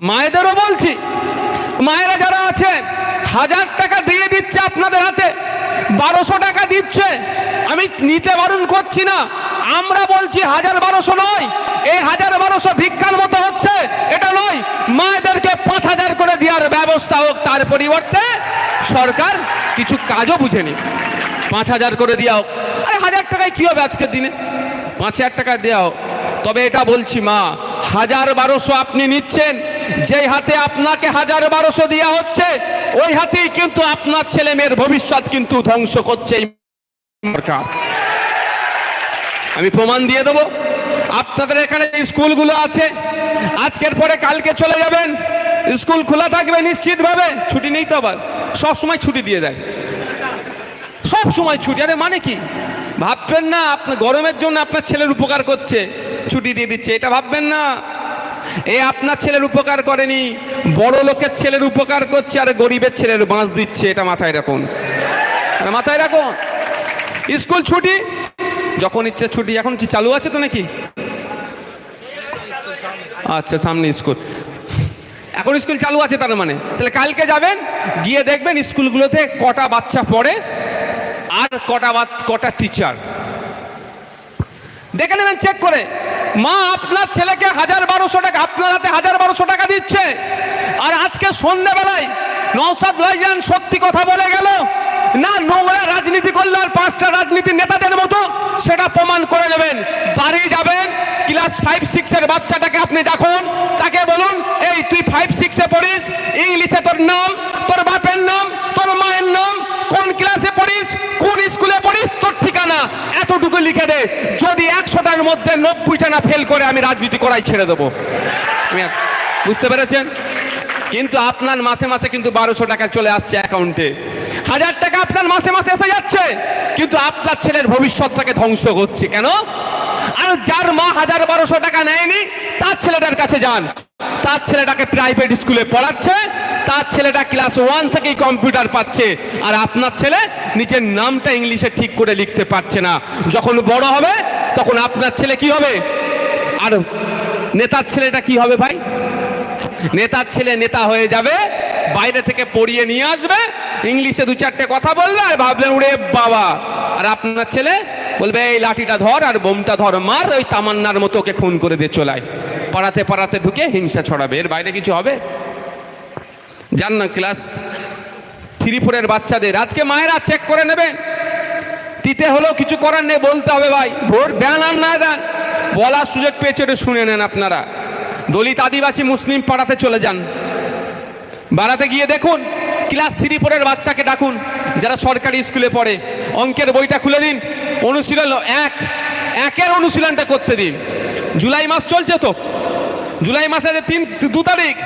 মায়েদেরও বলছি, মায়েরা যারা আছেন হাজার টাকা দিয়ে দিচ্ছে আপনাদের হাতে, বারোশো টাকা দিচ্ছে। আমি নিতে বারণ করছি না, আমরা বলছি হাজার বারোশো নয়, এই হাজার বারোশো ভিক্ষার মতো হচ্ছে, এটা নয়, মায়েদেরকে পাঁচ হাজার করে দেওয়ার ব্যবস্থা হোক, তার পরিবর্তে সরকার কিছু কাজও বুঝেনি পাঁচ হাজার করে দেওয়া হোক। আরে হাজার টাকায় কী হবে আজকের দিনে? পাঁচ হাজার টাকা দেওয়া হোক। তবে এটা বলছি মা, হাজার বারোশো আপনি নিচ্ছেন যেই হাতে আপনাকে হাজার বারোশো দেওয়া হচ্ছে, ওই হাতেই কিন্তু আপনার ছেলে মেয়ের ভবিষ্যৎ কিন্তু ধ্বংস করছে আমি প্রমাণ দিয়ে দেবো। আপনাদের এখানে যে স্কুলগুলো আছে, আজকের পরে কালকে চলে যাবেন। স্কুল খোলা থাকবে নিশ্চিতভাবে। ছুটি নেই তো আবার। সব সময় ছুটি দিয়ে দেয়। সব সময় ছুটি। আরে মানে কি? ভাববেন না, আপনার গরমের জন্য আপনার ছেলের উপকার করছে। ছুটি দিয়ে দিচ্ছে। এটা ভাববেন না। এ আপনার ছেলের উপকার করেনি। বড় লোকের ছেলের উপকার করছে আর গরিবের ছেলের বাঁশ দিচ্ছে, এটা মাথায় রাখুন। মাথায় রাখুন। স্কুল ছুটি? যখন ইচ্ছে ছুটি, এখন চালু আছে তো নাকি? আচ্ছা সামনে স্কুল। এখন স্কুল চালু আছে তার মানে। তাহলে কালকে যাবেন, গিয়ে দেখবেন স্কুলগুলোতে কটা বাচ্চা পড়ে আর কটা কটা টিচার। দেখে নেবেন, চেক করে। মা আপনার ছেলেকে হাজার বারোশো টাকা, আপনার হাতে হাজার বারোশো টাকা দিচ্ছে। আর আজকে সন্ধ্যেবেলায় নৌসাদ ভাইজান সত্যি কথা বলে গেল, না নোংরা রাজনীতি করল আর পাঁচটা রাজনীতি নেতাদের মতো, সেটা প্রমাণ করে নেবেন। বাড়ি যাবেন, ক্লাস ফাইভ সিক্সের বাচ্চাটাকে আপনি ডাকুন, তাকে বলুন, এই, তুই ফাইভ সিক্সে পড়িস, ইংলিশে তোর নাম তোর বাপের নাম তোর মায়ের নাম কোন ক্লাসে পড়িস কোন স্কুলে পড়িস তোর ঠিকানা এতটুকু লিখে দে। যদি একশোটার মধ্যে নব্বইটা না ফেল করে, আমি রাজনীতি করাই ছেড়ে দেবো। বুঝতে পেরেছেন? কিন্তু আপনার মাসে মাসে কিন্তু বারোশো টাকা চলে আসছে অ্যাকাউন্টে হাজার টাকা আপনার মাসে মাসে এসে যাচ্ছে। কিন্তু আপনার ছেলের ভবিষ্যৎটাকে ধ্বংস করছে। কেন? আর যার মা হাজার বারোশো টাকা নেয়নি, তার ছেলেটার কাছে যান। তার ছেলেটাকে প্রাইভেট স্কুলে পড়াচ্ছে। তার ছেলেটা ক্লাস ওয়ান থেকেই কম্পিউটার পাচ্ছে, আর আপনার ছেলে নিজের নামটা ইংলিশে ঠিক করে লিখতে পারছে না। যখন বড় হবে, তখন আপনার ছেলে কি হবে? আর নেতার ছেলেটা কি হবে ভাই? নেতার ছেলে নেতা হয়ে যাবে, বাইরে থেকে পড়িয়ে নিয়ে আসবে, ইংলিশে দু চারটে কথা বলবে, আর ভাবলেন উড়ে বাবা! আর আপনার ছেলে বলবে, এই লাঠিটা ধর, আর বোমটা ধর, মার, ওই তামান্নার মতো ওকে খুন করে দিয়ে চলায় পাড়াতে পাড়াতে ঢুকে হিংসা ছড়াবে। এর বাইরে কিছু হবে? যান না ক্লাস থ্রি ফোরের বাচ্চাদের। আজকে মায়েরা চেক করে নেবেন। দিতে হলেও কিছু করার নেই, বলতে হবে ভাই। ভোট দেন আর না দেন, বলার সুযোগ পেয়েছে এটা শুনে নেন আপনারা। দলিত আদিবাসী মুসলিম পাড়াতে চলে যান। বাড়াতে গিয়ে দেখুন, ক্লাস থ্রি ফোরের বাচ্চাকে ডাকুন, যারা সরকারি স্কুলে পড়ে। অঙ্কের বইটা খুলে দিন, অনুশীলন এক, একের অনুশীলনটা করতে দিন। জুলাই মাস চলছে তো? জুলাই মাসে তিন, দু তারিখ।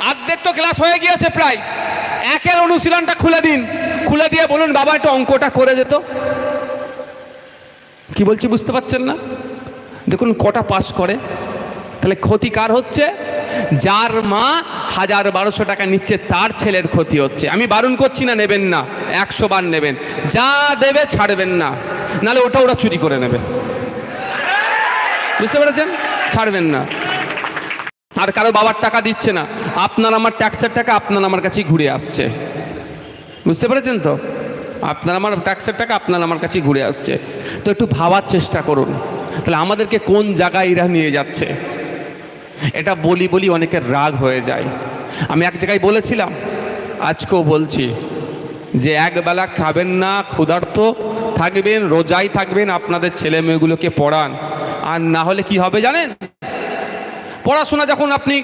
আর্ধেক তো ক্লাস হয়ে গিয়েছে প্রায়। একের অনুশীলনটা খুলে দিন। খুলে দিয়ে বলুন, বাবা, একটু অঙ্কটা করে যেত। কি বলছি বুঝতে পারছেন না? দেখুন, কটা পাস করে। তাহলে ক্ষতি কার হচ্ছে? যার মা হাজার বারোশো টাকা নিচ্ছে, তার ছেলের ক্ষতি হচ্ছে। আমি বারণ করছি না, নেবেন না। একশো বার নেবেন। যা দেবে ছাড়বেন না। নালে ওটা ওরা চুরি করে নেবে। বুঝতে পেরেছেন? ছাড়বেন না। আর কারও বাবার টাকা দিচ্ছে না। আপনার আমার ট্যাক্সের টাকা আপনার আমার কাছেই ঘুরে আসছে। বুঝতে পেরেছেন তো? আপনার আমার ট্যাক্সের টাকা আপনার আমার কাছেই ঘুরে আসছে। তো একটু ভাবার চেষ্টা করুন। তাহলে আমাদেরকে কোন জায়গায় এরা নিয়ে যাচ্ছে? এটা বলি বলি অনেকের রাগ হয়ে যায়। আমি এক জায়গায় বলেছিলাম, আজকেও বলছি যে একবেলা খাবেন না, ক্ষুধার্ত থাকবেন, রোজাই থাকবেন, আপনাদের ছেলে মেয়েগুলোকে পড়ান। আর না হলে কি হবে জানেন? পড়াশোনা যখন আপনি,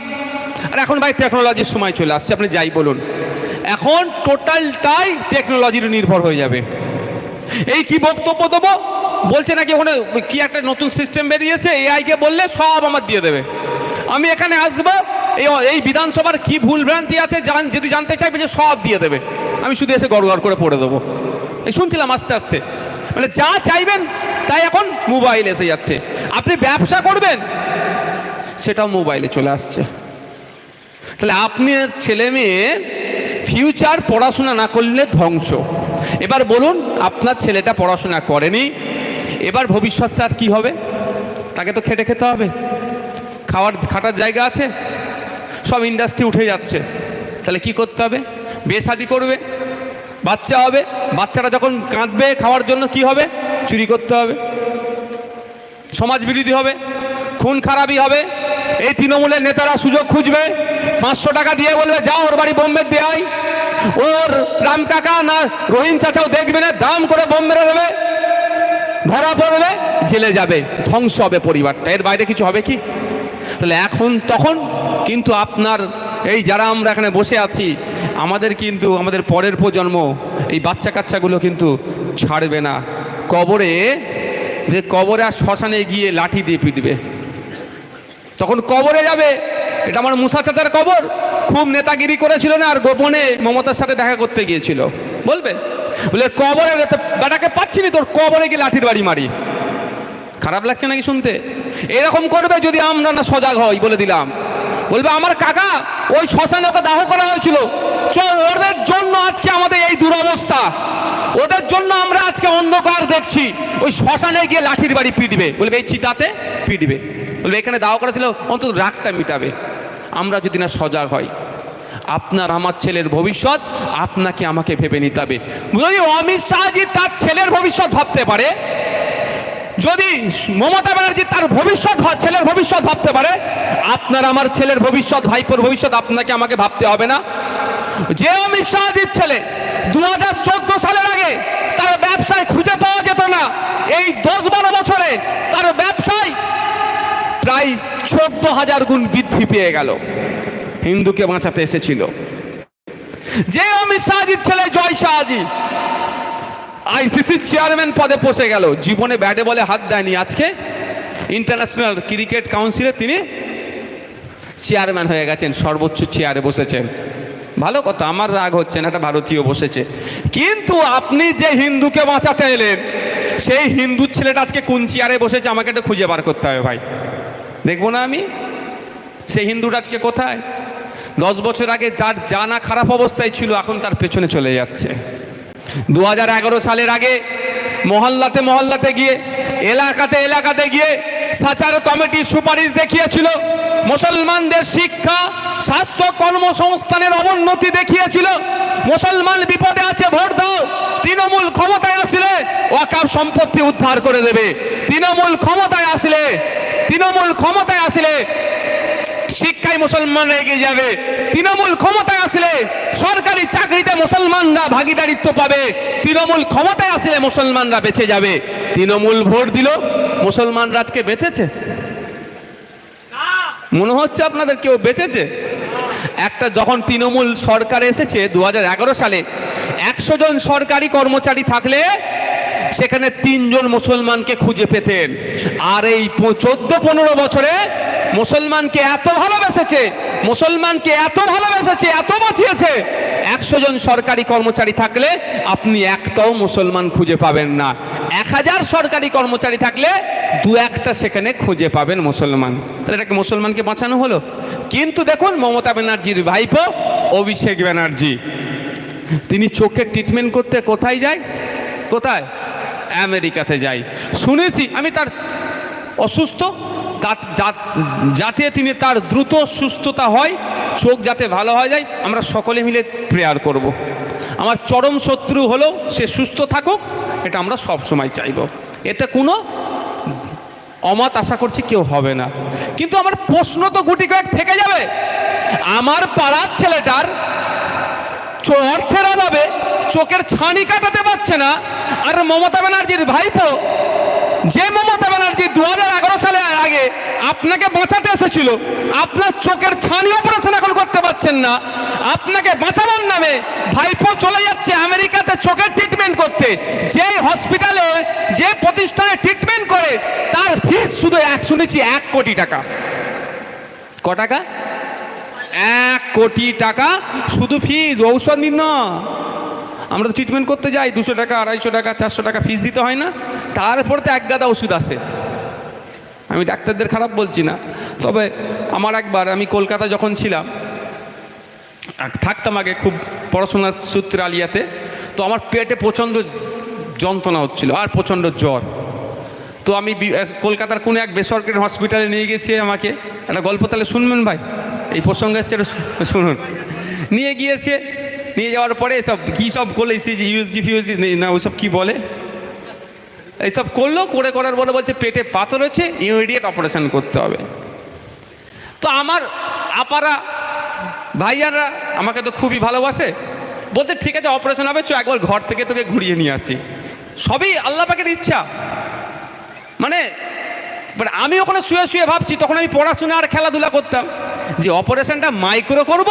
আর এখন ভাই টেকনোলজির সময় চলে আসছে, আপনি যাই বলুন। এখন টোটালটাই টেকনোলজির নির্ভর হয়ে যাবে। এই কি বক্তব্য দেবো? বলছে নাকি ওখানে কি একটা নতুন সিস্টেম বেরিয়েছে এআইকে বললে সব আমার দিয়ে দেবে। আমি এখানে আসব, এই এই বিধানসভার কি ভুল ভ্রান্তি আছে জান, যদি জানতে চাইবে যে সব দিয়ে দেবে। আমি শুধু এসে গড় করে পড়ে দেবো। এই শুনছিলাম আস্তে আস্তে। মানে যা চাইবেন তাই এখন মোবাইল এসে যাচ্ছে। আপনি ব্যবসা করবেন সেটাও মোবাইলে চলে আসছে। তাহলে আপনি ছেলে মেয়ে ফিউচার পড়াশোনা না করলে ধ্বংস। এবার বলুন, আপনার ছেলেটা পড়াশোনা করেনি, এবার ভবিষ্যৎ স্যার কী হবে? তাকে তো খেটে খেতে হবে। খাওয়ার খাটার জায়গা আছে, সব ইন্ডাস্ট্রি উঠে যাচ্ছে। তাহলে কি করতে হবে? বিয়ে শাদি করবে, বাচ্চা হবে বাচ্চারা যখন কাঁদবে খাওয়ার জন্য কি হবে? চুরি করতে হবে। সমাজ বিরোধী হবে, খুন খারাপই হবে এই তৃণমূলের নেতারা সুযোগ খুঁজবে। পাঁচশো টাকা দিয়ে বলবে, যা ওর বাড়ি বোম্বে দেয় ওর রাম কাকা না রহিম চাচাও দেখবে না, দাম করে বোম মেরে দেবে। ধরা পড়বে, জেলে যাবে, ধ্বংস হবে পরিবারটা। এর বাইরে কিছু হবে কি? তাহলে এখন তখন কিন্তু আপনার এই যারা আমরা এখানে বসে আছি, আমাদের কিন্তু আমাদের পরের প্রজন্ম এই বাচ্চা কাচ্চাগুলো কিন্তু ছাড়বে না। কবরে, যে কবরে আর শ্মশানে গিয়ে লাঠি দিয়ে পিটবে। তখন কবরে যাবে, এটা আমার মুসা চাচার কবর, খুব নেতাগিরি করেছিল না আর গোপনে মমতার সাথে দেখা করতে গিয়েছিল। বলবে? বলে, কবরে বেটাকে পাচ্ছি তোর কবরে গিয়ে লাঠির বাড়ি মারি। খারাপ লাগছে নাকি শুনতে? এরকম করবে যদি আমরা না সজাগ হই বলে দিলাম। বলবে, আমার কাকা, ওই শ্মশানে ওকে দাহ করা হয়েছিল। ওদের জন্য আজকে আমাদের এই দুরবস্থা। ওদের জন্য আমরা আজকে অন্ধকার দেখছি। ওই শ্মশানে গিয়ে লাঠির বাড়ি পিটবে। বলবে, এই চিতাতে পিটবে। বলবে, এখানে দাহ করা ছিল, অন্তত রাগটা মিটাবে। আমরা যদি না সজাগ হই, আপনার আমার ছেলের ভবিষ্যৎ আপনাকে আমাকে ভেবে নিতে হবে। যদি অমিত শাহজি তার ছেলের ভবিষ্যৎ ভাবতে পারে, যদি মমতা ব্যানার্জি তার ভবিষ্যৎ ছেলের ভবিষ্যৎ ভাবতে পারে, আপনার আমার ছেলের ভবিষ্যৎ, ভাইপোর ভবিষ্যৎ আপনাকে আমাকে ভাবতে হবে না? যে অমিত শাহজির ছেলে দু হাজার চোদ্দ সালের আগে তার ব্যবসায় খুঁজে পাওয়া যেত না, এই দশ বারো বছরে তার প্রায় চোদ্দ হাজার গুণ বৃদ্ধি পেয়ে গেল। হিন্দুকে বাঁচাতে এসেছিল। যে অমিত শাহজির ছেলে জয় শাহজি আইসিসির চেয়ারম্যান পদে বসে গেল। জীবনে ব্যাটে বলে হাত দেয়নি। আজকে ইন্টারন্যাশনাল ক্রিকেট কাউন্সিলে তিনি চেয়ারম্যান হয়ে গেছেন। সর্বোচ্চ চেয়ারে বসেছেন। ভালো কথা, আমার রাগ হচ্ছে না একটা ভারতীয় বসেছে। কিন্তু আপনি যে হিন্দুকে বাঁচাতে এলেন, সেই হিন্দু ছেলেটা আজকে কোন চেয়ারে বসেছে, আমাকে একটা খুঁজে বার করতে হবে ভাই। দেখব না আমি? সে হিন্দুটা আজকে কোথায়? দশ বছর আগে তার জানা খারাপ অবস্থায় ছিল, এখন তার পেছনে চলে যাচ্ছে। দু হাজার এগারো সালের আগে মহল্লাতে মহল্লাতে গিয়ে, এলাকাতে এলাকাতে গিয়ে সাচার কমিটির সুপারিশ দেখিয়েছিল। মুসলমানদের শিক্ষা, স্বাস্থ্য কর্মসংস্থানের অবনতি দেখিয়েছিল। মুসলমান বিপদে আছে, ভোট দাও। তৃণমূল ক্ষমতায় আসলে ওয়াকাব সম্পত্তি উদ্ধার করে দেবে। তৃণমূল ক্ষমতায় আসলে তৃণমূল ক্ষমতায় আসলে শিক্ষায় মুসলমান এগিয়ে যাবে। তৃণমূল ক্ষমতায় আসলে সরকারি চাকরিতে মুসলমানরা ভাগিদারিত্ব পাবে। তৃণমূল ক্ষমতায় আসলে মুসলমানরা বেঁচে যাবে। তৃণমূল ভোট দিল, মুসলমানরা আজকে বেঁচেছে? মনে হচ্ছে আপনাদের কেউ বেঁচেছে? একটা যখন তৃণমূল সরকার এসেছে দু হাজার এগারো সালে, একশো জন সরকারি কর্মচারী থাকলে সেখানে তিনজন মুসলমানকে খুঁজে পেতেন। আর এই চোদ্দ, পনেরো বছরে মুসলমানকে এত ভালোবেসেছে, মুসলমানকে এত ভালোবেসেছে, এত বাঁচিয়েছে। একশো জন সরকারি কর্মচারী থাকলে আপনি একটাও মুসলমান খুঁজে পাবেন না। এক হাজার সরকারি কর্মচারী থাকলে দু একটা সেখানে খুঁজে পাবেন মুসলমান। তাহলে এটাকে মুসলমানকে বাঁচানো হলো? কিন্তু দেখুন, মমতা ব্যানার্জির ভাইপো অভিষেক ব্যানার্জি। তিনি চোখের ট্রিটমেন্ট করতে কোথায় যায়? কোথায়? আমেরিকাতে যাই। শুনেছি, আমি তার অসুস্থ যাতে তিনি তার দ্রুত সুস্থতা হয়, চোখ যাতে ভালো হয়ে যায়, আমরা সকলে মিলে প্রেয়ার করব। আমার চরম শত্রু হলেও সে সুস্থ থাকুক, এটা আমরা সব সময় চাইব। এতে কোনো অমত আশা করছি কেউ হবে না। কিন্তু আমার প্রশ্ন তো গুটি কয়েক থেকে যাবে। আমার পাড়ার ছেলেটার অর্থের অভাবে চোখের ছানি কাটাতে পারছে না। আর মমতা ব্যানার্জির ভাইপো, যে মমতা ব্যানার্জি দু সালে আগে আপনাকে বাঁচাতে এসেছিল, আপনার চোখের ছানি অপারেশন এখন করতে পারছেন না। আপনাকে বাঁচাবার নামে ভাইপো চলে যাচ্ছে আমেরিকাতে চোখের ট্রিটমেন্ট করতে। যে হসপিটালে যে প্রতিষ্ঠানে ট্রিটমেন্ট করে, তার ফিস শুধু এক, শুনেছি এক কোটি টাকা। ক টাকা? এক কোটি টাকা। শুধু ফিজ ঔষধ নিন আমরা তো ট্রিটমেন্ট করতে যাই, দুশো টাকা, আড়াইশো টাকা, চারশো টাকা ফিস দিতে হয় না। তারপর তো এক গাদা ওষুধ আসে। আমি ডাক্তারদের খারাপ বলছি না। তবে আমার একবার, আমি কলকাতা যখন ছিলাম থাকতাম আগে খুব পড়াশোনার সূত্রে আলিয়াতে, তো আমার পেটে প্রচণ্ড যন্ত্রণা হচ্ছিল আর প্রচণ্ড জ্বর। তো আমি কলকাতার কোনো এক বেসরকারি হসপিটালে নিয়ে গেছি আমাকে। একটা গল্প তাহলে শুনবেন ভাই? এই প্রসঙ্গে এসছে শুনুন। নিয়ে গিয়েছে নিয়ে যাওয়ার পরে সব কী সব করল সেই যে ইউএসজি ফিউএসজি না ওইসব কী বলে? এইসব করল, করে করার পরে বলছে, পেটে পাথর হচ্ছে ইমিডিয়েট অপারেশন করতে হবে। তো আমার আপারা ভাইয়ারা আমাকে তো খুবই ভালোবাসে বলতে ঠিক আছে অপারেশন হবে, চ, একবার ঘর থেকে তোকে ঘুরিয়ে নিয়ে আসি। সবই আল্লাহ পাকের ইচ্ছা। মানে মানে আমি ওখানে শুয়ে শুয়ে ভাবছি, তখন আমি পড়াশোনা আর খেলাধুলা করতাম, যে অপারেশনটা মাইক্রো করব